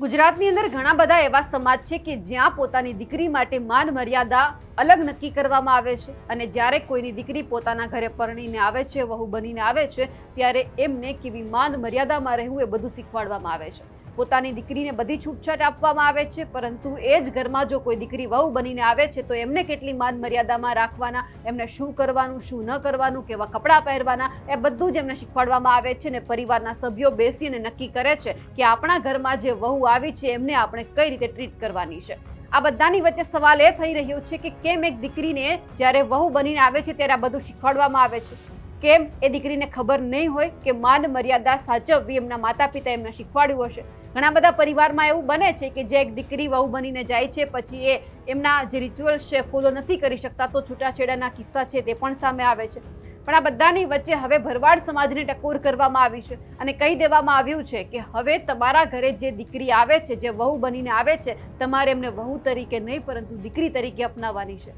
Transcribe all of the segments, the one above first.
ગુજરાતની અંદર ઘણા બધા એવા સમાજ છે કે જ્યાં પોતાની દીકરી માટે માન મર્યાદા અલગ નક્કી કરવામાં આવે છે અને જ્યારે કોઈની દીકરી પોતાના ઘરે પરણીને આવે છે, વહુ બનીને આવે છે, ત્યારે એમને કેવી માન મર્યાદામાં રહેવું એ બધું શીખવાડવામાં આવે છે. પોતાની દીકરીને બધી છૂટછાટ આપવામાં આવે છે, પરંતુ એ જ ઘરમાં જો કોઈ દીકરી વહુ બનીને આવે છે, તો એમને કેટલી માન મર્યાદામાં રાખવાના, એમને શું કરવાનું, શું ન કરવાનું, કેવા કપડાં પહેરવાના, એ બધું જ એમને શીખવાડવામાં આવે છે ને પરિવારના સભ્યો બેસીને નક્કી કરે છે કે આપણા ઘરમાં જે વહુ આવી છે, એમને આપણે કઈ રીતે ટ્રીટ કરવાની છે. આ બધાની વચ્ચે સવાલ એ થઈ રહ્યો છે કે કેમ એક દીકરીને જ્યારે વહુ બનીને આવે છે, ત્યારે આ બધું શીખવાડવામાં આવે છે? કેમ? એ દીકરીને ખબર નહીં હોય કે માન મર્યાદા સાચવવી એમના માતા પિતા એમને શીખવાડ્યું હશે. ઘણા બધા પરિવારમાં એવું બને છે કે જે એક દીકરી વહુ બનીને જાય છે, પછી એ એમના જે રિચ્યુઅલ્સ છે, ફોલો નથી કરી શકતા તો છૂટાછેડાના કિસ્સા છે તે પણ સામે આવે છે. પણ આ બધાની વચ્ચે હવે ભરવાડ સમાજને ટકોર કરવામાં આવી છે અને કહી દેવામાં આવ્યું છે કે હવે તમારા ઘરે જે દીકરી આવે છે, જે વહુ બનીને આવે છે, તમારે એમને વહુ તરીકે નહીં, પરંતુ દીકરી તરીકે અપનાવવાની છે.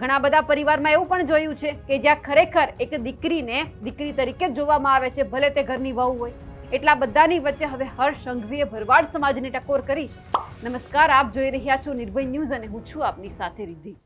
ઘણા બધા પરિવારમાં એવું પણ જોયું છે કે જ્યાં ખરેખર એક દીકરીને દીકરી તરીકે જોવામાં આવે છે, ભલે તે ઘરની વહુ હોય. એટલા બધાની વચ્ચે હવે હર્ષ સંઘવીએ ભરવાડ સમાજને ટકોર કરી છે. નમસ્કાર, આપ જોઈ રહ્યા છો નિર્ભય ન્યૂઝ અને હું છું આપની સાથે રિદ્ધિ.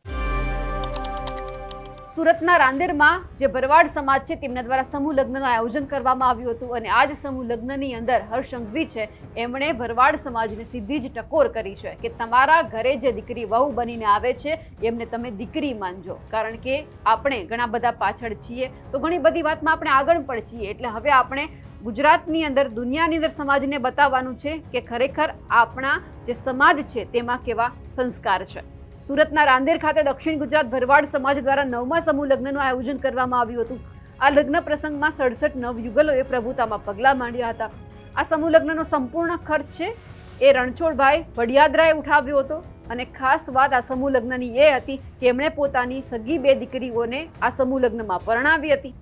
સુરતના રાંદેરમાં જે ભરવાડ સમાજ છે, તેમના દ્વારા સમૂહ લગ્નનું આયોજન કરવામાં આવ્યું હતું અને આ જ સમૂહ લગ્નની અંદર હર્ષ સંઘવી છે. એમણે ભરવાડ સમાજને સીધી જ ટકોર કરી છે કે તમારા ઘરે જે દીકરી વહુ બનીને આવે છે, એમને તમે દીકરી માનજો. કારણ કે આપણે ઘણા બધા પાછળ છીએ, તો ઘણી બધી વાતમાં આપણે આગળ પણ છીએ. એટલે હવે આપણે ગુજરાતની અંદર, દુનિયાની અંદર સમાજને બતાવવાનું છે કે ખરેખર આપણા જે સમાજ છે, તેમાં કેવા સંસ્કાર છે. સુરતના રાંદેર ખાતે દક્ષિણ ગુજરાત ભરવાડ સમાજ દ્વારા નવમા સમૂહ લગ્નનું આયોજન કરવામાં આવ્યું હતું. આ લગ્ન પ્રસંગમાં સડસઠ નવયુગલોએ પ્રભુતામાં પગલાં માંડ્યા હતા. આ સમૂહ લગ્નનો સંપૂર્ણ ખર્ચ છે એ રણછોડભાઈ વડિયાદરાએ ઉઠાવ્યો હતો અને ખાસ વાત આ સમૂહ લગ્નની એ હતી કે એમણે પોતાની સગી બે દીકરીઓને આ સમૂહ લગ્નમાં પરણાવી હતી.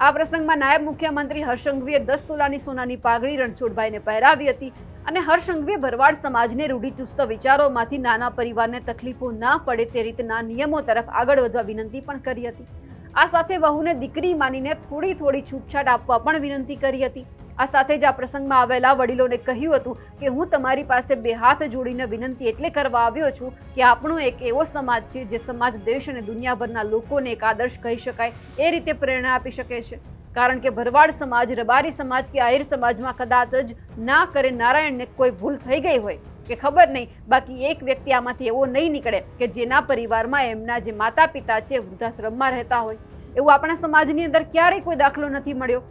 આ પ્રસંગમાં નાયબ મુખ્યમંત્રી હર્ષંઘવીએ દસ તોલાની સોનાની પાઘડી રણછોડભાઈને પહેરાવી હતી. અને હર્ષંઘવીએ ભરવાડ સમાજને રૂઢિચુસ્ત વિચારોમાંથી નાના પરિવારને તકલીફો ના પડે તે રીતના નિયમો તરફ આગળ વધવા વિનંતી પણ કરી હતી. આ સાથે વહુને દીકરી માનીને થોડી થોડી છૂટછાટ આપવા પણ વિનંતી કરી હતી. આ સાથે જ આ પ્રસંગમાં આવેલા વડીલોને કહ્યું હતું કે, હું તમારી પાસે બે હાથ જોડીને વિનંતી એટલે કરવા આવ્યો છું કે આપણો એક એવો સમાજ છે જે સમાજ, દેશ અને દુનિયાભરના લોકોને એક આદર્શ કહી શકાય, એ રીતે પ્રેરણા આપી શકે છે. કારણ કે ભરવાડ સમાજ, રબારી સમાજ કે આહિર સમાજમાં કદાચ જ ના કરે નારાયણને કોઈ ભૂલ થઈ ગઈ હોય કે ખબર નહીં. બાકી એક વ્યક્તિ આમાંથી એવો નહીં નીકળે કે જેના પરિવારમાં એમના જે માતા પિતા છે, વૃદ્ધાશ્રમમાં રહેતા હોય. એવું આપણા સમાજની અંદર ક્યારેય કોઈ દાખલો નથી મળ્યો.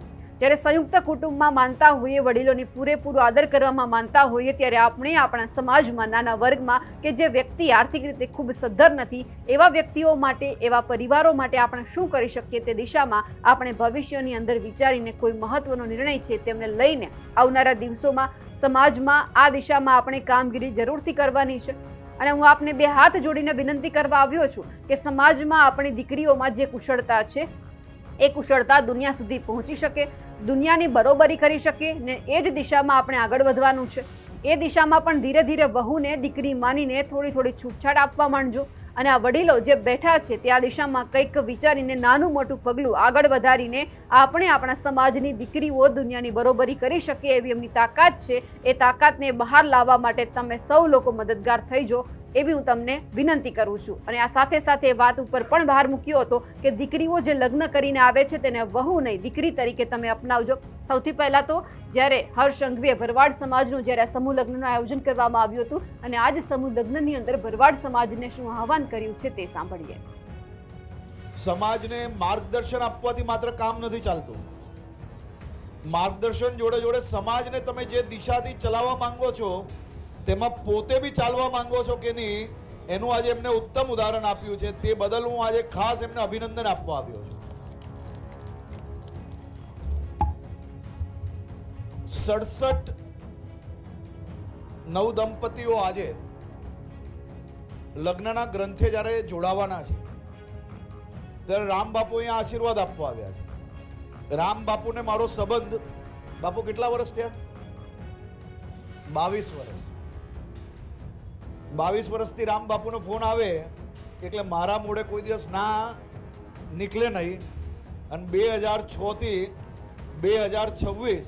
જ્યારે સંયુક્ત કુટુંબમાં માનતા હોઈએ, વડીલોની પૂરેપૂરો આદર કરવામાં માનતા હોઈએ, ત્યારે આપણે આપણા સમાજમાં, નાના વર્ગમાં કે જે વ્યક્તિ આર્થિક રીતે ખૂબ સદ્ધર નથી, એવા વ્યક્તિઓ માટે, એવા પરિવારો માટે આપણે શું કરી શકીએ તે દિશામાં આપણે ભવિષ્યની અંદર વિચારીને કોઈ મહત્વનો નિર્ણય છે તેમને લઈને આવનારા દિવસોમાં સમાજમાં આ દિશામાં આપણે કામગીરી જરૂરથી કરવાની છે. અને હું આપને બે હાથ જોડીને વિનંતી કરવા આવ્યો છું કે સમાજમાં આપણી દીકરીઓમાં જે કુશળતા છે, એ કુશળતા દુનિયા સુધી પહોંચી શકે. દુનિયાની બરોબરી કરી શકીએ ને એ જ દિશામાં આપણે આગળ વધવાનું છે. એ દિશામાં પણ ધીરે ધીરે વહુને, દીકરી માનીને થોડી થોડી છૂટછાટ આપવા માંડજો. અને આ વડીલો જે બેઠા છે તે આ દિશામાં કંઈક વિચારીને, નાનું મોટું પગલું આગળ વધારીને આપણે આપણા સમાજની દીકરીઓ દુનિયાની બરોબરી કરી શકીએ એવી એમની તાકાત છે. એ તાકાતને બહાર લાવવા માટે તમે સૌ લોકો મદદગાર થઈ જો એવી હું તમને વિનંતી કરું છું. અને આ સાથે સાથે વાત ઉપર પણ ભાર મૂક્યો હતો કે દીકરીઓ જે લગ્ન કરીને આવે છે તેને વહુ નહીં, દીકરી તરીકે તમે અપનાવજો. સૌથી પહેલાં તો જ્યારે હર્ષ સંઘવીએ ભરવાડ સમાજનું, જ્યારે આ સમૂહ લગ્નનું આયોજન કરવામાં આવ્યું હતું અને આ જ સમૂહ લગ્નની અંદર ભરવાડ સમાજને શું આહવાન કર્યું છે તે સાંભળીએ. સમાજને માર્ગદર્શન આપવાથી માત્ર કામ નથી ચાલતું. માર્ગદર્શન જોડે જોડે સમાજને તમે જે દિશાથી ચલાવવા માંગો છો તેમાં પોતે બી ચાલવા માંગો છો કે નહીં, એનું આજે એમને ઉત્તમ ઉદાહરણ આપ્યું છે. તે બદલ હું આજે ખાસ એમને અભિનંદન આપવા આવ્યો છું. સડસઠ નવ દંપતીઓ આજે લગ્નના ગ્રંથે જ્યારે જોડાવાના છે, ત્યારે રામ બાપુ અહીંયા આશીર્વાદ આપવા આવ્યા છે. રામ બાપુને મારો સંબંધ, બાપુ કેટલા વર્ષ થયા? બાવીસ વર્ષ. બાવીસ વર્ષથી રામ બાપુનો ફોન આવે, એટલે મારા મોડે કોઈ દિવસ ના નીકળે નહીં. અને બે હજાર છથી બે હજાર છવ્વીસ,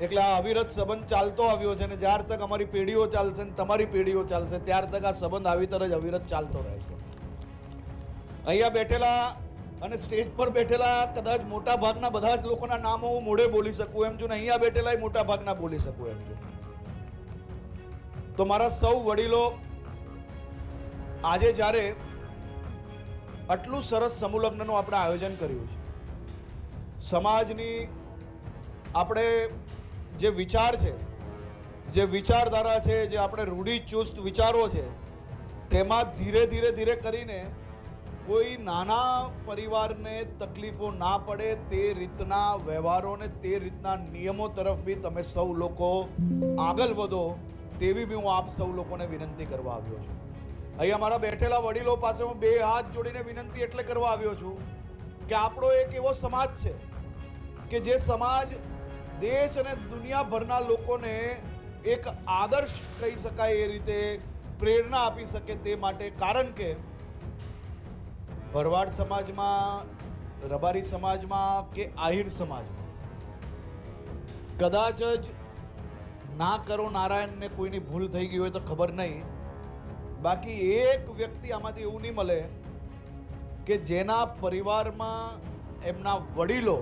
એટલે આ અવિરત સંબંધ ચાલતો આવ્યો છે અને જ્યાર તક અમારી પેઢીઓ ચાલશે ને તમારી પેઢીઓ ચાલશે, ત્યાર તક આ સંબંધ આવી તરહ જ અવિરત ચાલતો રહેશે. અહીંયા બેઠેલા અને સ્ટેજ પર બેઠેલા કદાચ મોટા ભાગના બધા જ લોકોના નામો હું મોઢે બોલી શકું એમ છું ને અહીંયા બેઠેલા મોટા ભાગના બોલી શકું એમ છું. તો મારા સૌ વડીલો, આજે જ્યારે આટલું સરસ સમૂહલગ્નનું આપણે આયોજન કર્યું છે, સમાજની આપણે જે વિચાર છે, જે વિચારધારા છે, જે આપણે રૂઢિચુસ્ત વિચારો છે, તેમાં ધીરે ધીરે ધીરે કરીને કોઈ નાના પરિવારને તકલીફો ના પડે તે રીતના વ્યવહારો ને તે રીતના નિયમો તરફ બી તમે સૌ લોકો આગળ વધો. તેવી બી હું આપ સૌ લોકોને વિનંતી કરવા આવ્યો છું. અહીંયા મારા બેઠેલા વડીલો પાસે હું બે હાથ જોડીને વિનંતી એટલે કરવા આવ્યો છું કે આપણો એક એવો સમાજ છે કે જે સમાજ દેશ અને દુનિયાભરના લોકોને એક આદર્શ કહી શકાય એ રીતે પ્રેરણા આપી શકે તે માટે કારણ કે ભરવાડ સમાજમાં, રબારી સમાજમાં કે આહિર સમાજમાં કદાચ જ ના કરો નારાયણને કોઈની ભૂલ થઈ ગઈ હોય તો ખબર નહીં. બાકી એક વ્યક્તિ આમાંથી એવું નહીં મળે કે જેના પરિવારમાં એમના વડીલો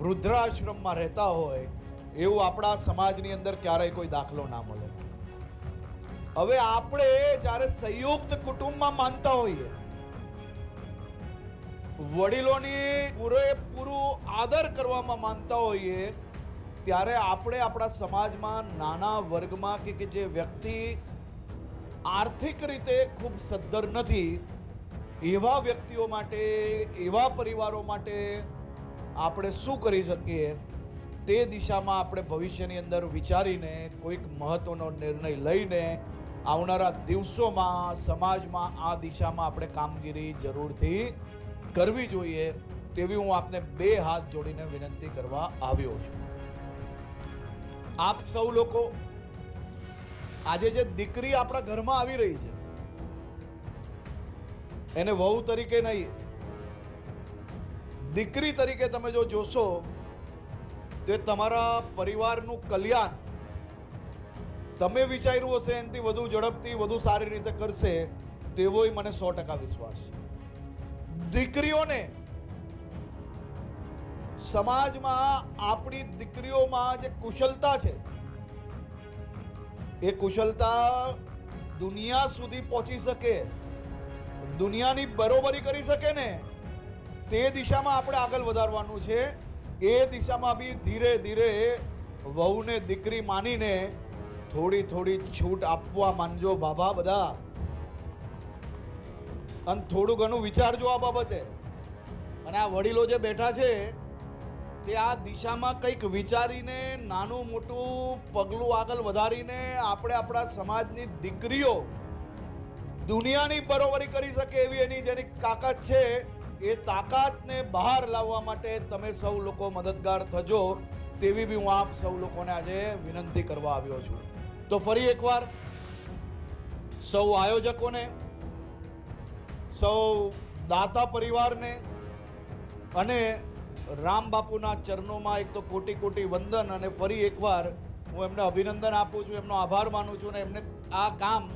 વૃદ્ધાશ્રમમાં રહેતા હોય, એવું આપણા સમાજની અંદર ક્યારેય કોઈ દાખલો ના મળે. હવે આપણે જ્યારે સંયુક્ત કુટુંબમાં માનતા હોઈએ, વડીલોની પૂરેપૂરું આદર કરવામાં માનતા હોઈએ ત્યારે આપણે આપણા સમાજમાં નાના વર્ગમાં કે કે જે વ્યક્તિ આર્થિક રીતે ખૂબ સદ્ધર નથી, એવા વ્યક્તિઓ માટે, એવા પરિવારો માટે આપણે શું કરી શકીએ? તે દિશામાં આપણે ભવિષ્યની અંદર વિચારીને કોઈક મહત્ત્વનો નિર્ણય લઈને આવનારા દિવસોમાં સમાજમાં આ દિશામાં આપણે કામગીરી જરૂરથી કરવી જોઈએ, તેવી હું આપને બે હાથ જોડીને વિનંતી કરવા આવ્યો છું. આપ સૌ લોકો આજે જે દીકરી આપણા ઘરમાં આવી રહી છે, એને વહુ તરીકે નહીં, દીકરી તરીકે તમે જો જોશો, તો તમારા પરિવારનું કલ્યાણ તમે વિચાર્યું હશે, એનાથી વધુ ઝડપથી વધુ સારી રીતે કરશે, તેવોય મને સો ટકા વિશ્વાસ છે. દીકરીઓને સમાજમાં આપણી દીકરીઓમાં જે કુશળતા છે, એ કુશળતા દુનિયા સુધી પહોંચી શકે, દુનિયાની બરોબરી કરી શકે ને, તે દિશામાં આપણે આગળ વધારવાનું છે. એ દિશામાં બી ધીરે ધીરે વહુને દીકરી માનીને થોડી થોડી છૂટ આપવા માંડજો બાબા બધા. અને થોડું ઘણું વિચારજો આ બાબતે. અને આ વડીલો જે બેઠા છે તે આ દિશામાં કંઈક વિચારીને નાનું મોટું પગલું આગળ વધારીને આપણે આપણા સમાજની દીકરીઓ દુનિયાની બરોબરી કરી શકે એવી એની જેની તાકાત છે, એ તાકાતને બહાર લાવવા માટે તમે સૌ લોકો મદદગાર થજો તેવી બી હું આપ સૌ લોકોને આજે વિનંતી કરવા આવ્યો છું. તો ફરી એકવાર સૌ આયોજકોને, સૌ દાતા પરિવારને અને રામ બાપુના ચરણોમાં એક તો કોટી કોટી વંદન અને ફરી એકવાર હું એમને અભિનંદન આપું છું, એમનો આભાર માનું છું અને એમને આ કામ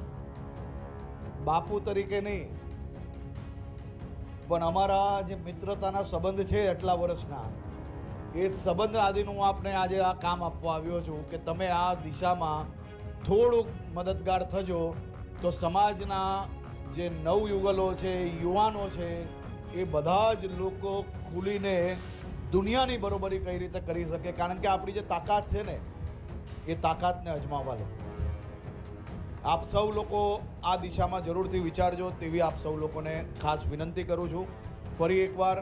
બાપુ તરીકે નહીં, પણ અમારા જે મિત્રતાના સંબંધ છે એટલા વર્ષના, એ સંબંધ આદિનું હું આપને આજે આ કામ આપવા આવ્યો છું કે તમે આ દિશામાં થોડુંક મદદગાર થજો. તો સમાજના જે નવયુગલો છે, યુવાનો છે, એ બધા જ લોકો ખુલીને દુનિયાની બરોબરી કઈ રીતે કરી શકે? કારણ કે આપણી જે તાકાત છે ને, એ તાકાતને અજમાવવા લો. આપ સૌ લોકો આ દિશામાં જરૂરથી વિચારજો તેવી આપ સૌ લોકોને ખાસ વિનંતી કરું છું. ફરી એકવાર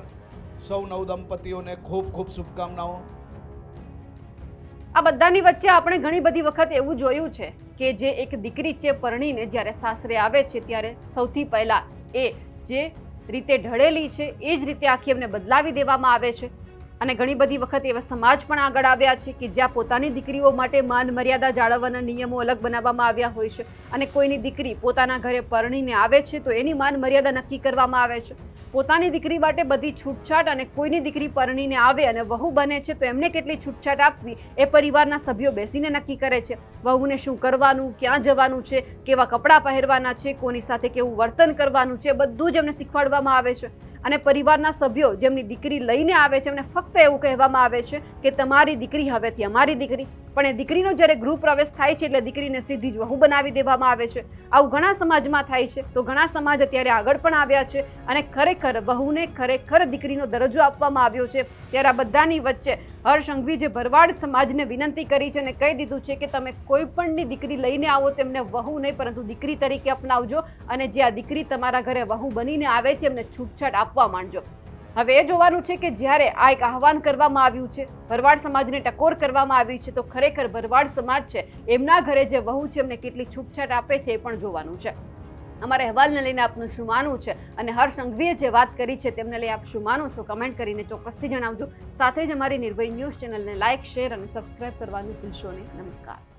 સૌ નવ દંપતીઓને ખૂબ ખૂબ શુભકામનાઓ. આ બધાની વચ્ચે આપણે ઘણી બધી વખત એવું જોયું છે કે જે એક દીકરી છે પરણીને જ્યારે સાસરે આવે છે, ત્યારે સૌથી પહેલા એ જે રીતે ઢળેલી છે, એ જ રીતે આખી એમને બદલાવી દેવામાં આવે છે. અને ઘણી બધી વખત એવા સમાજ પણ આગળ આવ્યા છે કે જ્યાં પોતાની દીકરીઓ માટે માન મર્યાદા જાળવવાના નિયમો અલગ બનાવવામાં આવ્યા હોય છે. અને કોઈની દીકરી પોતાના ઘરે પરણીને આવે છે તો એની માન મર્યાદા નક્કી કરવામાં આવે છે. પોતાની દીકરી માટે બધી છૂટછાટ અને કોઈની દીકરી પરણીને આવે અને વહુ બને છે તો એમને કેટલી છૂટછાટ આપવી એ પરિવારના સભ્યો બેસીને નક્કી કરે છે. વહુને શું કરવાનું, ક્યાં જવાનું છે, કેવા કપડાં પહેરવાના છે, કોની સાથે કેવું વર્તન કરવાનું છે, બધું જ એમને શીખવાડવામાં આવે છે. અને પરિવારના સભ્યો જેમની દીકરી લઈને આવે છે, એમને ફક્ત એવું કહેવામાં આવે છે કે તમારી દીકરી હવેથી અમારી દીકરી. પણ એ દીકરીનો જ્યારે ગૃહ પ્રવેશ થાય છે એટલે દીકરીને સીધી જ વહુ બનાવી દેવામાં આવે છે. આવું ઘણા સમાજમાં થાય છે. તો ઘણા સમાજ અત્યારે આગળ પણ આવ્યા છે અને ખરેખર વહુને ખરેખર દીકરીનો દરજ્જો આપવામાં આવ્યો છે. ત્યારે આ બધાની વચ્ચે હર્ષ સંઘવી જે ભરવાડ સમાજને વિનંતી કરી છે અને કહી દીધું છે કે તમે કોઈ પણની દીકરી લઈને આવો, તેમને વહુ નહીં, પરંતુ દીકરી તરીકે અપનાવજો અને જે આ દીકરી તમારા ઘરે વહુ બનીને આવે છે, એમને છૂટછાટ આપવા માંડજો. હવે એ જોવાનું છે કે જ્યારે આ એક આહવાન કરવામાં આવ્યું છે, ભરવાડ સમાજને ટકોર કરવામાં આવી છે, તો ખરેખર ભરવાડ સમાજ છે, એમના ઘરે જે વહુ છે, એમને કેટલી છૂટછાટ આપે છે એ પણ જોવાનું છે. અમારે અહેવાલને લઈને આપનું શું માનવું છે? અને હર્ષ સંઘવીએ જે વાત કરી છે તેમને લઈ આપ શું માનો છો? કમેન્ટ કરીને ચોક્કસથી જણાવજો. સાથે જ અમારી નિર્ભય ન્યૂઝ ચેનલને લાઇક શેર અને સબસ્ક્રાઇબ કરવાનું ભૂલશો નહીં. નમસ્કાર.